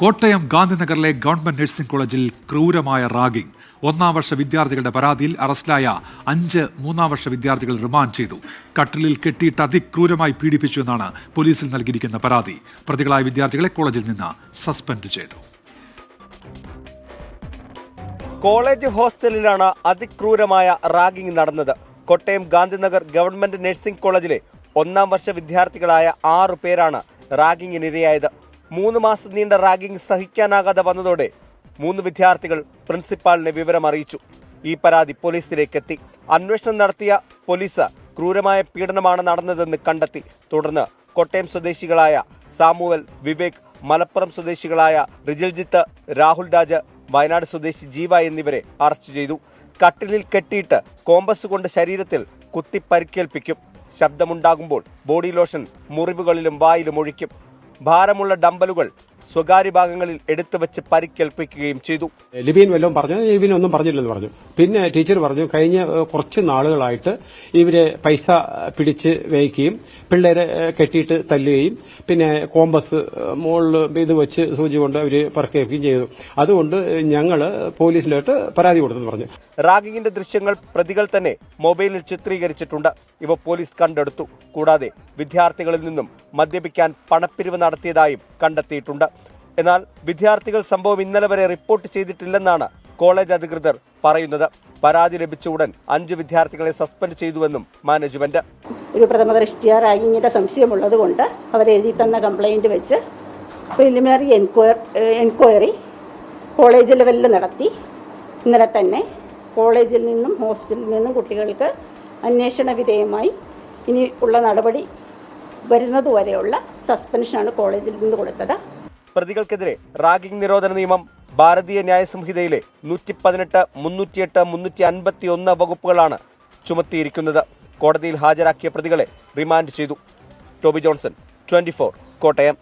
Kottayam ഗാന്ധിനഗറിലെ government nursing കോളേജിൽ ക്രൂരമായ ragging. ഒന്നാം വർഷ വിദ്യാർത്ഥികളുടെ പരാതിയിൽ അറസ്റ്റിലായ അഞ്ച് മൂന്നാം വർഷ വിദ്യാർത്ഥികൾ റിമാൻഡ് ചെയ്തു. കട്ടിലിൽ കെട്ടിയിട്ട് അതിക്രൂരമായി പീഡിപ്പിച്ചു എന്നാണ് പോലീസിൽ നൽകിയിരിക്കുന്ന പരാതി. പ്രതികളായ വിദ്യാർത്ഥികളെ കോളേജിൽ നിന്ന് സസ്പെൻഡ് ചെയ്തു. കോളേജ് ഹോസ്റ്റലിലാണ് അതിക്രൂരമായ റാഗിംഗ് നടന്നത്. കോട്ടയം ഗാന്ധിനഗർ ഗവൺമെന്റ് നഴ്സിംഗ് കോളേജിലെ ഒന്നാം വർഷ വിദ്യാർത്ഥികളായ ആറു പേരാണ് റാഗിങ്ങിനിരയായത് മൂന്ന് മാസം നീണ്ട റാഗിംഗ് സഹിക്കാനാകാതെ വന്നതോടെ മൂന്ന് വിദ്യാർത്ഥികൾ പ്രിൻസിപ്പാളിനെ വിവരം അറിയിച്ചു. ഈ പരാതി പോലീസിലേക്ക് എത്തി അന്വേഷണം നടത്തിയ പോലീസ് ക്രൂരമായ പീഡനമാണ് നടന്നതെന്ന് കണ്ടെത്തി. തുടർന്ന് കോട്ടയം സ്വദേശികളായ സാമുവൽ വിവേക് മലപ്പുറം സ്വദേശികളായ റിജിൽജിത്ത് രാഹുൽ രാജ് വയനാട് സ്വദേശി ജീവ എന്നിവരെ അറസ്റ്റ് ചെയ്തു. കട്ടിലിൽ കെട്ടിയിട്ട് കോമ്പസ് കൊണ്ട് ശരീരത്തിൽ കുത്തി പരിക്കേൽപ്പിക്കും. ശബ്ദമുണ്ടാകുമ്പോൾ ബോഡി ലോഷൻ മുറിവുകളിലും വായിലും ഒഴിക്കും. ഭാരമുള്ള ഡമ്പലുകൾ സ്വകാര്യ ഭാഗങ്ങളിൽ എടുത്തു വെച്ച് പരിക്കേൽപ്പിക്കുകയും ചെയ്തു. ലിബിൻ വല്ലതും പറഞ്ഞു? ലിബിൻ ഒന്നും പറഞ്ഞില്ലെന്ന് പറഞ്ഞു. പിന്നെ ടീച്ചർ പറഞ്ഞു കഴിഞ്ഞ കുറച്ച് നാളുകളായിട്ട് ഇവരെ പൈസ പിടിച്ച് വേയിക്കുകയും പിള്ളേരെ കെട്ടിയിട്ട് തല്ലുകയും പിന്നെ കോമ്പസ് മുകളിൽ ഇത് വെച്ച് സൂചി കൊണ്ട് അവർ പറക്കുകയും ചെയ്തു. അതുകൊണ്ട് ഞങ്ങൾ പോലീസിലോട്ട് പരാതി കൊടുത്തെന്ന് പറഞ്ഞു. റാഗിങ്ങിന്റെ ദൃശ്യങ്ങൾ പ്രതികൾ തന്നെ മൊബൈലിൽ ചിത്രീകരിച്ചിട്ടുണ്ട്. ഇവ പോലീസ് കണ്ടെടുത്തു. കൂടാതെ വിദ്യാർത്ഥികളിൽ നിന്നും മദ്യപിക്കാൻ പണപ്പിരിവ് നടത്തിയതായും കണ്ടെത്തിയിട്ടുണ്ട്. എന്നാൽ വിദ്യാർത്ഥികൾ സംഭവം ഇന്നലെ വരെ റിപ്പോർട്ട് ചെയ്തിട്ടില്ലെന്നാണ് കോളേജ് അധികൃതർ പറയുന്നത്. പരാതി ലഭിച്ച ഉടൻ അഞ്ച് വിദ്യാർത്ഥികളെ സസ്പെൻഡ് ചെയ്തുവെന്നും മാനേജ്മെന്റ്. ഒരു പ്രഥമ ദൃഷ്ടിയ റാഗിങ്ങിന്റെ സംശയമുള്ളത് കൊണ്ട് അവരെഴുതി തന്ന കംപ്ലൈന്റ് വെച്ച് പ്രിലിമിനറി എൻക്വയറി കോളേജ് ലെവലിൽ നടത്തി. ഇന്നലെ തന്നെ കോളേജിൽ നിന്നും ഹോസ്റ്റലിൽ നിന്നും കുട്ടികൾക്ക് അന്വേഷണ വിധേയമായി ഇനി ഉള്ള നടപടി വരുന്നതുവരെയുള്ള സസ്പെൻഷനാണ് കോളേജിൽ നിന്ന് കൊടുത്തത്. പ്രതികൾക്കെതിരെ റാഗിംഗ് നിരോധന നിയമം ഭാരതീയ ന്യായ സംഹിതയിലെ നൂറ്റി പതിനെട്ട് മുന്നൂറ്റിയെട്ട് മുന്നൂറ്റി അൻപത്തി ഒന്ന് വകുപ്പുകളാണ് ചുമത്തിയിരിക്കുന്നത്. കോടതിയിൽ ഹാജരാക്കിയ പ്രതികളെ റിമാൻഡ് ചെയ്തു. Toby Johnson twenty Kottayam.